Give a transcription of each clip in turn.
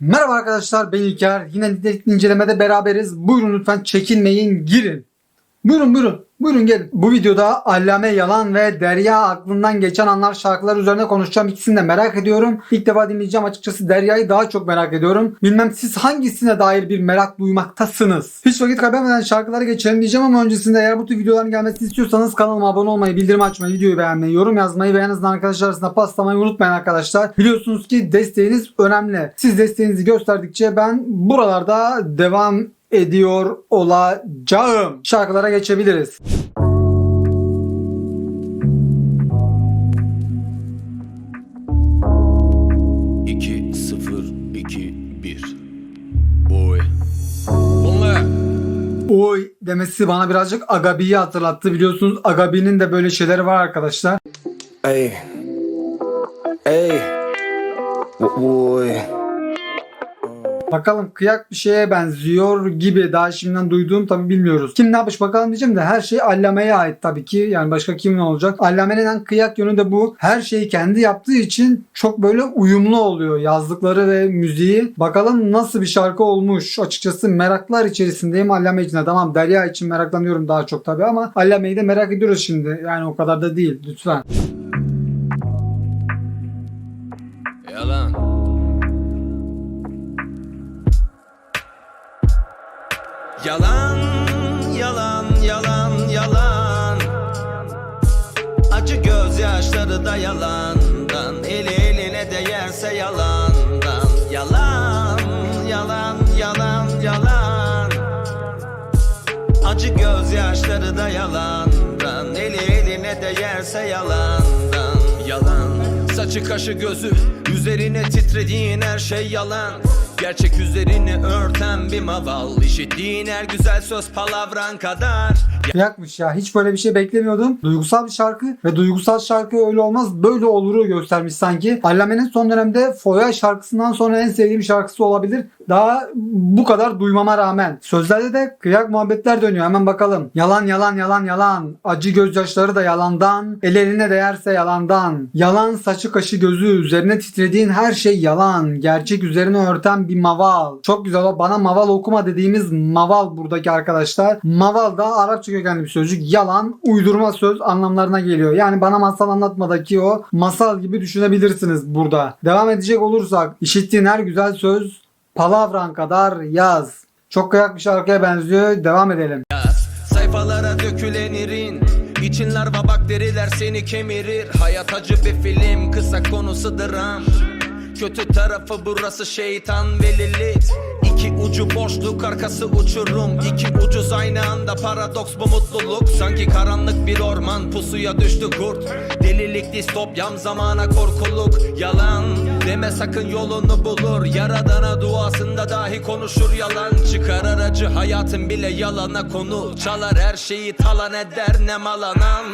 Merhaba arkadaşlar ben İlker. Yine nitelikli incelemede beraberiz. Buyurun lütfen çekinmeyin girin. Buyurun buyurun. Buyurun gelin. Bu videoda Allame Yalan ve Derya aklından geçen anlar şarkılar üzerine konuşacağım. İkisini de merak ediyorum. İlk defa dinleyeceğim açıkçası Derya'yı daha çok merak ediyorum. Bilmem siz hangisine dair bir merak duymaktasınız. Hiç vakit kaybetmeden şarkılara geçelim diyeceğim ama öncesinde eğer bu tür videoların gelmesini istiyorsanız kanalıma abone olmayı, bildirim açmayı, videoyu beğenmeyi, yorum yazmayı ve en azından arkadaşlar arasında paslamayı unutmayın arkadaşlar. Biliyorsunuz ki desteğiniz önemli. Siz desteğinizi gösterdikçe ben buralarda devam ediyor olacağım. Şarkılara geçebiliriz. Oy demesi bana birazcık Agabi'yi hatırlattı. Biliyorsunuz Agabi'nin de böyle şeyleri var arkadaşlar. Ey. Ey. Oy. Bakalım kıyak bir şeye benziyor gibi daha şimdiden duyduğum tabi bilmiyoruz. Kim ne yapmış bakalım diyeceğim de her şey Allame'ye ait tabii ki. Yani başka kimin olacak? Allame'nin en kıyak yönü de bu. Her şeyi kendi yaptığı için çok böyle uyumlu oluyor yazdıkları ve müziği. Bakalım nasıl bir şarkı olmuş. Açıkçası meraklar içerisindeyim Allame için. Tamam Derya için meraklanıyorum daha çok tabii ama Allame'yi de merak ediyoruz şimdi. Yani o kadar da değil lütfen. Değerse yalandan. Yalan, yalan, yalan, yalan. Acı gözyaşları da yalandan. Eli eline değerse yalandan. Yalan. Saçı kaşı gözü üzerine titrediğin her şey yalan. Gerçek üzerini bir maval İşittiğin her güzel söz palavran kadar Yakmış ya. Hiç böyle bir şey beklemiyordum. Duygusal bir şarkı ve duygusal şarkı öyle olmaz. Böyle oluru göstermiş sanki. Allame'nin son dönemde Foya şarkısından sonra en sevdiğim şarkısı olabilir. Daha bu kadar duymama rağmen. Sözlerde de kıyak muhabbetler dönüyor. Hemen bakalım. Yalan yalan yalan yalan. Acı gözyaşları da yalandan. El eline değerse yalandan. Yalan saçı kaşı gözü. Üzerine titrediğin her şey yalan. Gerçek üzerine örten bir maval. Çok güzel o. Bana maval okuma dediğimiz maval buradaki arkadaşlar. Maval da Arapça kökenli bir sözcük. Yalan, uydurma söz anlamlarına geliyor. Yani bana masal anlatmadaki o masal gibi düşünebilirsiniz burada. Devam edecek olursak işittiğin her güzel söz palavran kadar yaz. Çok kıyak bir şarkıya benziyor. Devam edelim. yaz Sayfalara dökülen irin İçin larva bakteriler seni kemirir Hayat acı bir film kısa konusu dram Kötü tarafı burası şeytan ve Lilith İki ucu boşluk arkası uçurum. İki ucuz aynı anda paradoks bu mutluluk. Sanki karanlık bir orman pusuya düştü kurt. Delilik distopyam zamana korkuluk. Yalan deme sakın yolunu bulur. Yaradana duasında dahi konuşur yalan. Çıkar aracı hayatın bile yalana konu. Çalar her şeyi talan eder ne malanan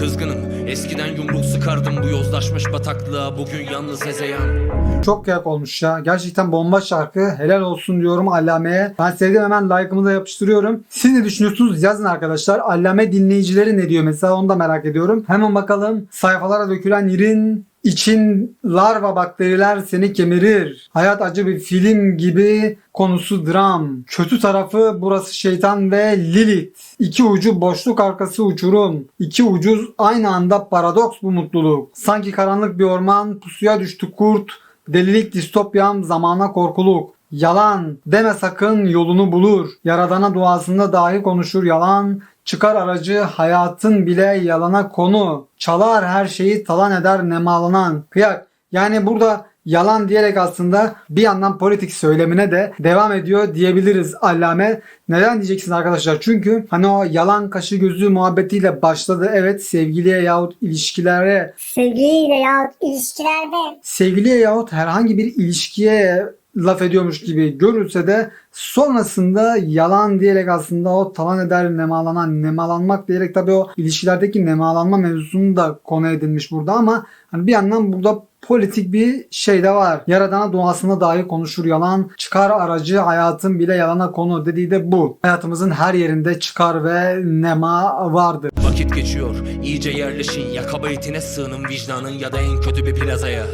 Kızgınım eskiden yumruk sıkardım bu yozlaşmış bataklığa Bugün yalnız ezeyan Çok kıyak olmuş ya. Gerçekten bomba şarkı. Helal olsun diyorum Allame'ye. Ben sevdim hemen like'ımı da yapıştırıyorum. Siz ne düşünüyorsunuz? Yazın arkadaşlar. Allame dinleyicileri ne diyor mesela onu da merak ediyorum. Hemen bakalım. Sayfalara dökülen irin için larva bakteriler seni kemirir. Hayat acı bir film gibi konusu dram. Kötü tarafı burası şeytan ve Lilith. İki ucu boşluk arkası uçurum. İki ucuz aynı anda paradoks bu mutluluk. Sanki karanlık bir orman pusuya düştü kurt. Delilik distopyam zamana korkuluk. Yalan deme sakın yolunu bulur. Yaradana duasında dahi konuşur yalan. Çıkar aracı hayatın bile yalana konu. Çalar her şeyi talan eder nemalanan. Kıyak. Yani burada yalan diyerek aslında bir yandan politik söylemine de devam ediyor diyebiliriz Allame. Neden diyeceksiniz arkadaşlar? Çünkü hani o yalan kaşı gözü muhabbetiyle başladı. Evet sevgiliye yahut ilişkilere Sevgiliyle yahut ilişkilerde sevgiliye yahut herhangi bir ilişkiye laf ediyormuş gibi görülse de sonrasında yalan diyerek aslında o talan eder nemalanan nemalanmak diyerek tabii o ilişkilerdeki nemalanma mevzusunu da konu edilmiş burada ama hani bir yandan burada politik bir şey de var. Yaradana duasında dahi konuşur yalan. Çıkar aracı hayatın bile yalana konu dediği de bu. Hayatımızın her yerinde çıkar ve nema vardır. Vakit geçiyor iyice yerleşin Ya kabahatine sığının vicdanın ya da en kötü bir plazaya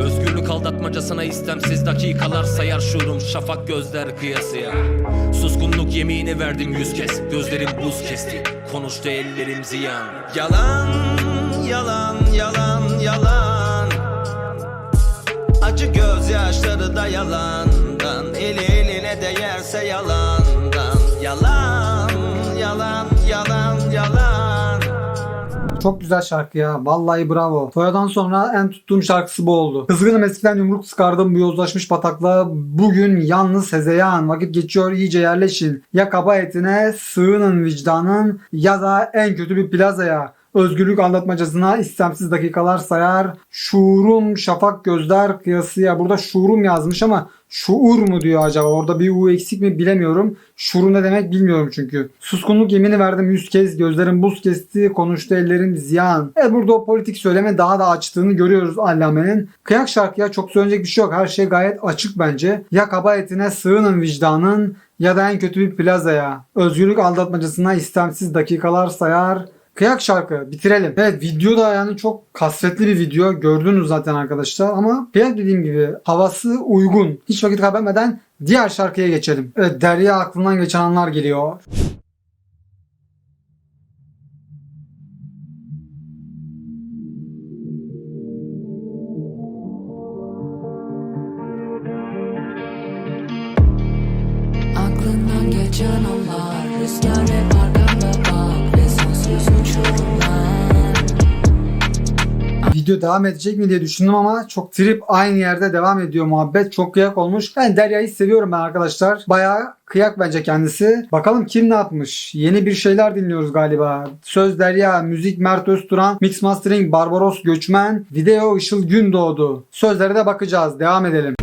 Özgürlük aldatmacasına istemsiz dakikalar sayar şuurum şafak gözler kıyasıya Suskunluk yemini verdim yüz kez Gözlerim buz kesti. Konuştu ellerim ziyan. Yalan yalan yalan yalan. Acı gözyaşları da yalandan Eli eline değerse yalandan Çok güzel şarkı ya. Vallahi bravo. Foya'dan sonra en tuttuğum şarkısı bu oldu. Kızgınım eskiden yumruk sıkardım bu yozlaşmış bataklığa. Bugün yalnız hezeyan. Vakit geçiyor iyice yerleşin. Ya kaba etine sığının vicdanın ya da en kötü bir plazaya. Özgürlük anlatmacasına istemsiz dakikalar sayar. Şuurum şafak gözler kıyasıya. Burada şuurum yazmış ama şuur mu diyor acaba? Orada bir u eksik mi bilemiyorum. Şuur ne demek bilmiyorum çünkü. Suskunluk yemini verdim yüz kez. Gözlerim buz kesti. Konuştu ellerim ziyan. Evet burada o politik söyleme daha da açtığını görüyoruz Allame'nin. Kıyak şarkıya çok söyleyecek bir şey yok. Her şey gayet açık bence. Ya kaba etine sığının vicdanın ya da en kötü bir plazaya. Özgürlük aldatmacasına istemsiz dakikalar sayar. Kıyak şarkı bitirelim. Evet video da yani çok kasvetli bir video. Gördünüz zaten arkadaşlar ama kıyak dediğim gibi havası uygun. Hiç vakit kaybetmeden diğer şarkıya geçelim. Evet Derya aklından geçen anlar geliyor. Aklından geçen anlar Rüzgar Video devam edecek mi diye düşündüm ama çok trip aynı yerde devam ediyor muhabbet. Çok kıyak olmuş. Ben Derya'yı seviyorum ben arkadaşlar. Bayağı kıyak bence kendisi. Bakalım kim ne yapmış? Yeni bir şeyler dinliyoruz galiba. Söz Derya, müzik Mert Özturan, mix mastering Barbaros Göçmen, video Işıl Gündoğdu. Sözlere de bakacağız. Devam edelim.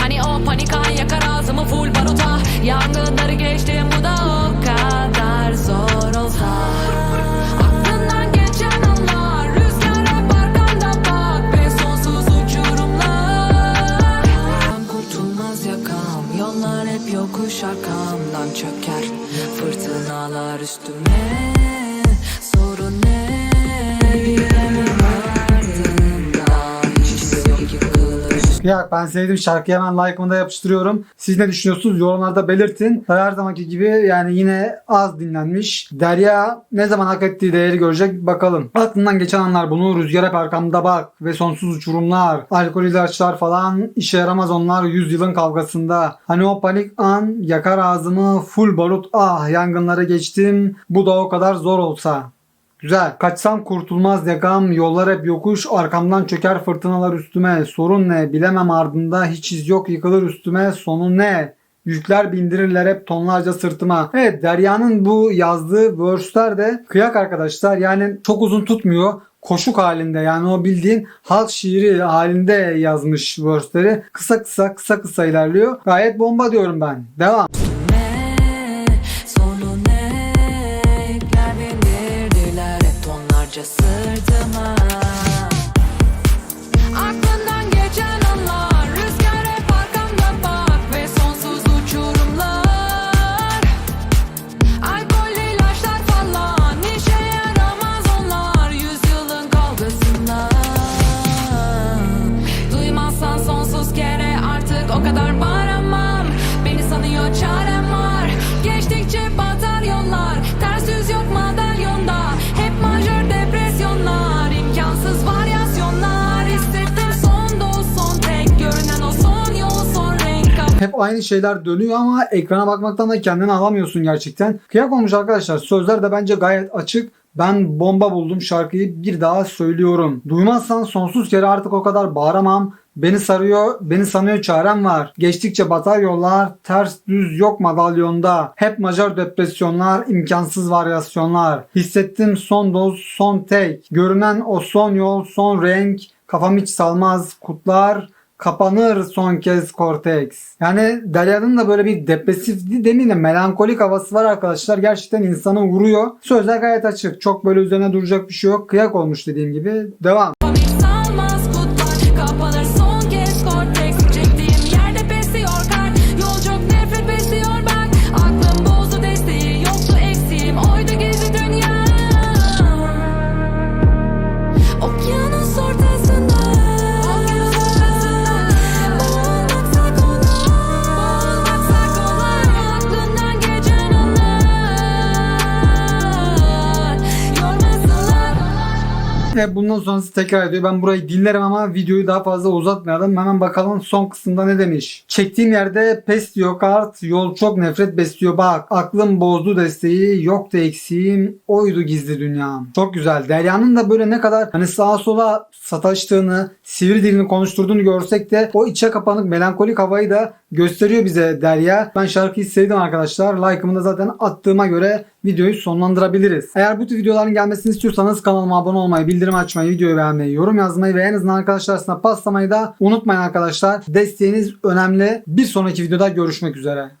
Hani o panika yakar ağzımı full baruta Yangınları geçtim Kıyak ben sevdim şarkıyı hemen like'ımı da yapıştırıyorum. Siz ne düşünüyorsunuz? Yorumlarda belirtin. Her zamanki gibi yani yine az dinlenmiş. Derya ne zaman hak ettiği değeri görecek bakalım. Aklından geçen anlar bunu rüzgar hep arkamda bak ve sonsuz uçurumlar, alkol ilaçlar falan işe yaramaz onlar yüzyılın kavgasında. Hani o panik an yakar ağzımı full barut ah yangınlara geçtim bu da o kadar zor olsa. Güzel. Kaçsam kurtulmaz yakam, yollar hep yokuş, arkamdan çöker fırtınalar üstüme. Sorun ne? Bilemem ardında, hiç iz yok yıkılır üstüme. Sonu ne? Yükler bindirirler hep tonlarca sırtıma. Evet Derya'nın bu yazdığı verse'ler de kıyak arkadaşlar. Yani çok uzun tutmuyor. Koşuk halinde yani o bildiğin halk şiiri halinde yazmış verse'leri. Kısa kısa kısa kısa ilerliyor. Gayet bomba diyorum ben. Devam. Aynı şeyler dönüyor ama ekrana bakmaktan da kendini alamıyorsun gerçekten. Kıyak olmuş arkadaşlar. Sözler de bence gayet açık. Ben bomba buldum şarkıyı bir daha söylüyorum. Duymazsan sonsuz kere artık o kadar bağıramam. Beni sarıyor, beni sanıyor çarem var. Geçtikçe batar yollar, ters düz yok madalyonda. Hep majör depresyonlar, imkansız varyasyonlar. Hissettim son doz, son tek. Görünen o son yol, son renk. Kafam hiç salmaz, kutlar. Kapanır son kez korteks. Yani Derya'nın da böyle bir depresif demeyeyim de melankolik havası var arkadaşlar. Gerçekten insanı vuruyor. Sözler gayet açık. Çok böyle üzerine duracak bir şey yok. Kıyak olmuş dediğim gibi. Devam. Ve bundan sonrası tekrar ediyor. Ben burayı dinlerim ama videoyu daha fazla uzatmayalım. Hemen bakalım son kısımda ne demiş. Çektiğim yerde pes diyor kart. Yol çok nefret besliyor. Bak aklım bozdu desteği. Yoktu eksiğim. Oydu gizli dünyam. Çok güzel. Derya'nın da böyle ne kadar hani sağa sola sataştığını, sivri dilini konuşturduğunu görsek de o içe kapanık melankolik havayı da gösteriyor bize Derya. Ben şarkıyı sevdim arkadaşlar. Like'ımı da zaten attığıma göre videoyu sonlandırabiliriz. Eğer bu tür videoların gelmesini istiyorsanız kanalıma abone olmayı, bildirim açmayı, videoyu beğenmeyi, yorum yazmayı ve en azından arkadaşlar paslamayı da unutmayın arkadaşlar. Desteğiniz önemli. Bir sonraki videoda görüşmek üzere.